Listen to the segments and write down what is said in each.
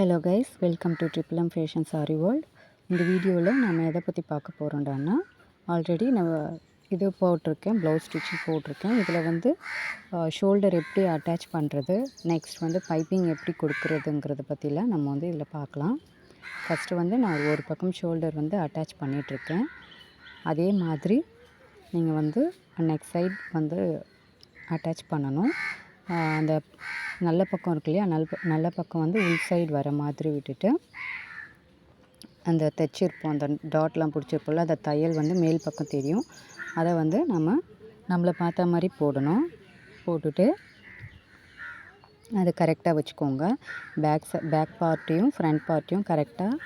Hello guys welcome to triple M fashion sari world இந்த வீடியோவில் நம்ம எதை பற்றி பார்க்க போகிறோம்டான்னா ஆல்ரெடி நான் இது போட்டிருக்கேன் ப்ளவுஸ் ஸ்டிச்சிங் போட்டிருக்கேன். இதில் வந்து ஷோல்டர் எப்படி அட்டாச் பண்ணுறது நெக்ஸ்ட் வந்து பைப்பிங் எப்படி கொடுக்குறதுங்கிறத பற்றிலாம் நம்ம வந்து இதில் பார்க்கலாம். ஃபஸ்ட்டு வந்து நான் ஒரு பக்கம் ஷோல்டர் வந்து அட்டாச் பண்ணிகிட்ருக்கேன் அதே மாதிரி நீங்கள் வந்து நெக்ஸ்ட் சைட் வந்து அட்டாச் பண்ணணும். அந்த நல்ல பக்கம் இருக்கு இல்லையா? நல் நல்ல பக்கம் வந்து உள் சைடு வர மாதிரி விட்டுட்டு அந்த தைச்சிருப்போம். அந்த டாட்லாம் பிடிச்சிருப்போம்ல அந்த தையல் வந்து மேல் பக்கம் தெரியும். அதை வந்து நம்ம நம்மளை பார்த்த மாதிரி போடணும். போட்டுட்டு அது கரெக்டாக வச்சுக்கோங்க. பேக் பேக் பார்ட்டையும் ஃப்ரண்ட் பார்ட்டையும் கரெக்டாக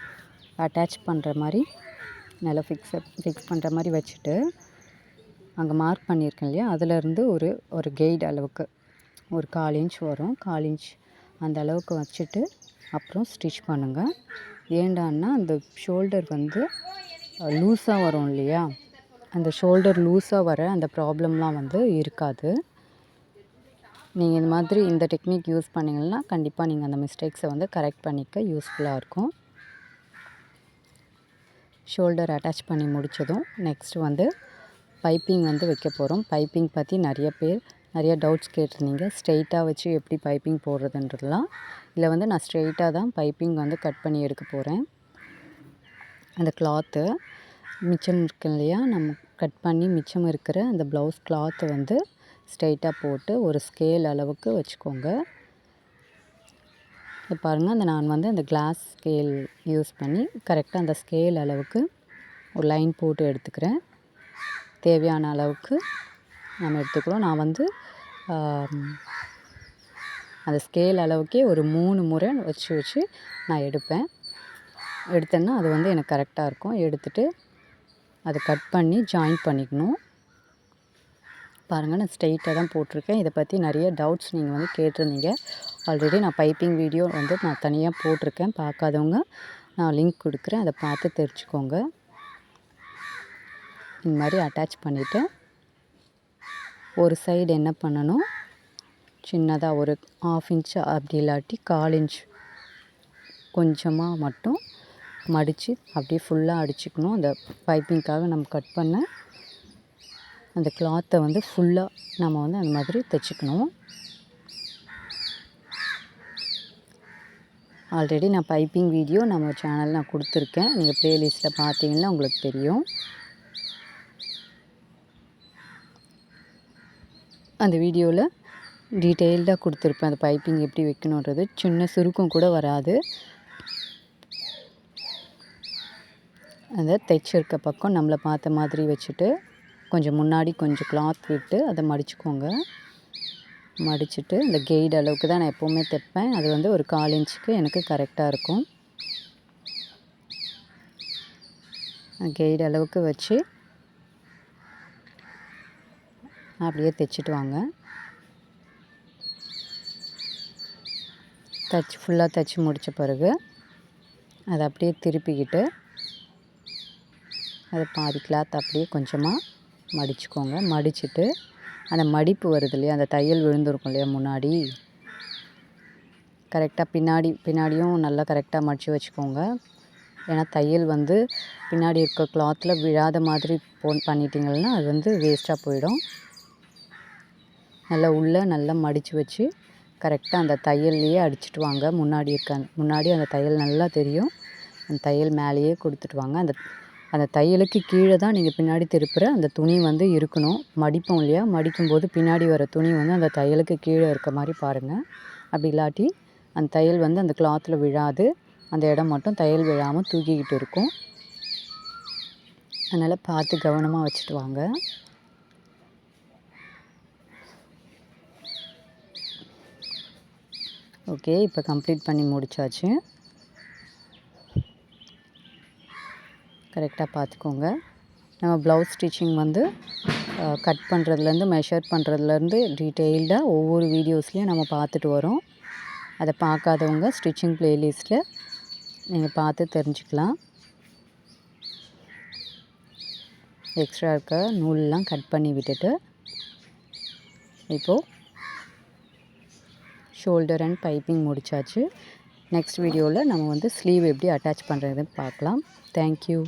அட்டாச் பண்ணுற மாதிரி நல்லா ஃபிக்ஸ் ஃபிக்ஸ் பண்ணுற மாதிரி வச்சுட்டு அங்கே மார்க் பண்ணியிருக்கேன் இல்லையா? அதிலேருந்து ஒரு ஒரு கெய்ட் அளவுக்கு. ஒரு கால் இன்ச் வரும். கால் இன்ச் அந்த அளவுக்கு வச்சுட்டு அப்புறம் ஸ்டிச் பண்ணுங்கள் ஏண்டான்னா அந்த ஷோல்டர் வந்து லூஸாக வரும் இல்லையா? அந்த ஷோல்டர் லூஸாக வர அந்த ப்ராப்ளம்லாம் வந்து இருக்காது. நீங்கள் இந்த மாதிரி இந்த டெக்னிக் யூஸ் பண்ணிங்கன்னா கண்டிப்பாக நீங்கள் அந்த மிஸ்டேக்ஸை வந்து கரெக்ட் பண்ணிக்க யூஸ்ஃபுல்லாக இருக்கும். ஷோல்டர் அட்டாச் பண்ணி முடித்ததும் நெக்ஸ்ட் வந்து பைப்பிங் வந்து வைக்க போகிறோம் பைப்பிங் பற்றி நிறைய பேர் நிறைய டவுட்ஸ் கேட்டிருந்தீங்க. ஸ்ட்ரெயிட்டாக வச்சு எப்படி பைப்பிங் போடுறதுன்றதுலாம். இதில் வந்து நான் ஸ்ட்ரெயிட்டாக தான் பைப்பிங் வந்து கட் பண்ணி எடுக்க போகிறேன் அந்த கிளாத்து மிச்சம் இருக்கு இல்லையா? நம்ம கட் பண்ணி மிச்சம் இருக்கிற அந்த ப்ளவுஸ் கிளாத்தை வந்து ஸ்ட்ரெயிட்டாக போட்டு ஒரு ஸ்கேல் அளவுக்கு வச்சுக்கோங்க. இப்போ பாருங்கள் அந்த நான் வந்து அந்த கிளாஸ் ஸ்கேல் யூஸ் பண்ணி கரெக்டாக அந்த ஸ்கேல் அளவுக்கு ஒரு லைன் போட்டு எடுத்துக்கிறேன். தேவையான அளவுக்கு நம்ம எடுத்துக்கிறோம் நான் வந்து அந்த ஸ்கேல் அளவுக்கே ஒரு மூணு முறை வச்சு வச்சு நான் எடுப்பேன். எடுத்தேன்னா அது வந்து எனக்கு கரெக்டாக இருக்கும். எடுத்துட்டு அதை கட் பண்ணி ஜாயின் பண்ணிக்கணும். பாருங்கள் நான் ஸ்ட்ரெயிட்டாக தான் போட்டிருக்கேன். இதை பற்றி நிறைய டவுட்ஸ் நீங்கள் வந்து கேட்டிருந்தீங்க. ஆல்ரெடி நான் பைப்பிங் வீடியோ வந்து நான் தனியாக போட்டிருக்கேன். பார்க்காதவங்க நான் லிங்க் கொடுக்குறேன். அதை பார்த்து தெரிஞ்சுக்கோங்க. இந்த மாதிரி அட்டாச் பண்ணிவிட்டு ஒரு சைடு என்ன பண்ணணும்? சின்னதாக ஒரு ஆஃப் இன்ச் அப்படி இல்லாட்டி கால் இன்ச் கொஞ்சமாக மட்டும் மடித்து அப்படியே ஃபுல்லாக அடிச்சுக்கணும். அந்த பைப்பிங்க்காக நம்ம கட் பண்ண அந்த கிளாத்தை வந்து ஃபுல்லாக நம்ம வந்து அந்த மாதிரி தைச்சிக்கணும். ஆல்ரெடி நான் பைப்பிங் வீடியோ நம்ம சேனல் நான் கொடுத்துருக்கேன். நீங்கள் ப்ளேலிஸ்ட்டில் பார்த்தீங்கன்னா உங்களுக்கு தெரியும். அந்த வீடியோவில் டீட்டெயில்டாக கொடுத்துருப்பேன். அந்த பைப்பிங் எப்படி வைக்கணுன்றது சின்ன சுருக்கம் கூட வராது. அந்த தைச்சிருக்க பக்கம் நம்மளை பார்த்த மாதிரி வச்சுட்டு கொஞ்சம் முன்னாடி கொஞ்சம் கிளாத் விட்டு அதை மடிச்சுக்கோங்க. மடிச்சுட்டு இந்த கெய்டு அளவுக்கு தான் நான் எப்போவுமே தைப்பேன். அது வந்து ஒரு கால் இன்ச்சுக்கு எனக்கு கரெக்டாக இருக்கும். கெய்டு அளவுக்கு வச்சு அப்படியே தைச்சிட்டு வாங்க. தச்சு ஃபுல்லாக தைச்சி முடித்த பிறகு அதை அப்படியே திருப்பிக்கிட்டு அதை பாதி கிளாத் அப்படியே கொஞ்சமாக மடிச்சுக்கோங்க. மடிச்சுட்டு அந்த மடிப்பு வருது இல்லையா அந்த தையல் விழுந்திருக்கும் இல்லையா முன்னாடி? கரெக்டாக பின்னாடி பின்னாடியும் நல்லா கரெக்டாக மடித்து வச்சுக்கோங்க. ஏன்னா தையல் வந்து பின்னாடி இருக்க கிளாத்தில் விழாத மாதிரி போன் பண்ணிட்டீங்கன்னா அது வந்து வேஸ்ட்டாக போயிடும். நல்லா உள்ளே நல்லா மடித்து வச்சு கரெக்டாக அந்த தையல்லையே அடிச்சிட்டு வாங்க. முன்னாடி இருக்க முன்னாடி அந்த தையல் நல்லா தெரியும். அந்த தையல் மேலேயே கொடுத்துட்டு வாங்க. அந்த அந்த தையலுக்கு கீழே தான் நீங்கள் பின்னாடி திருப்புற அந்த துணி வந்து இருக்கணும். மடிப்போம் இல்லையா? மடிக்கும்போது பின்னாடி வர துணி வந்து அந்த தையலுக்கு கீழே இருக்க மாதிரி பாருங்கள் அப்படி இல்லாட்டி அந்த தையல் வந்து அந்த கிளாத்தில் விழாது. அந்த இடம் மட்டும் தையல் விழாமல் தூக்கிக்கிட்டு இருக்கும். அதனால் பார்த்து கவனமாக வச்சுட்டு வாங்க. ஓகே இப்போ கம்ப்ளீட் பண்ணி முடிச்சாச்சு. கரெக்டாக பார்த்துக்கோங்க நம்ம ப்ளவுஸ் ஸ்டிச்சிங் வந்து கட் பண்ணுறதுலேருந்து மெஷர் பண்ணுறதுலேருந்து டீட்டெயில்டாக ஒவ்வொரு வீடியோஸ்லேயும் நம்ம பார்த்துட்டு வரோம். அதை பார்க்காதவங்க ஸ்டிச்சிங் ப்ளேலிஸ்ட்டில் நீங்கள் பார்த்து தெரிஞ்சுக்கலாம். எக்ஸ்ட்ரா இருக்க நூல்லாம் கட் பண்ணி விட்டுட்டு இப்போது ஷோல்டர் அண்ட் பைப்பிங் முடிச்சாச்சு. நெக்ஸ்ட் வீடியோவில் நம்ம வந்து ஸ்லீவ் எப்படி அட்டாச் பண்ணுறதுன்னு பார்க்கலாம். தேங்க்யூ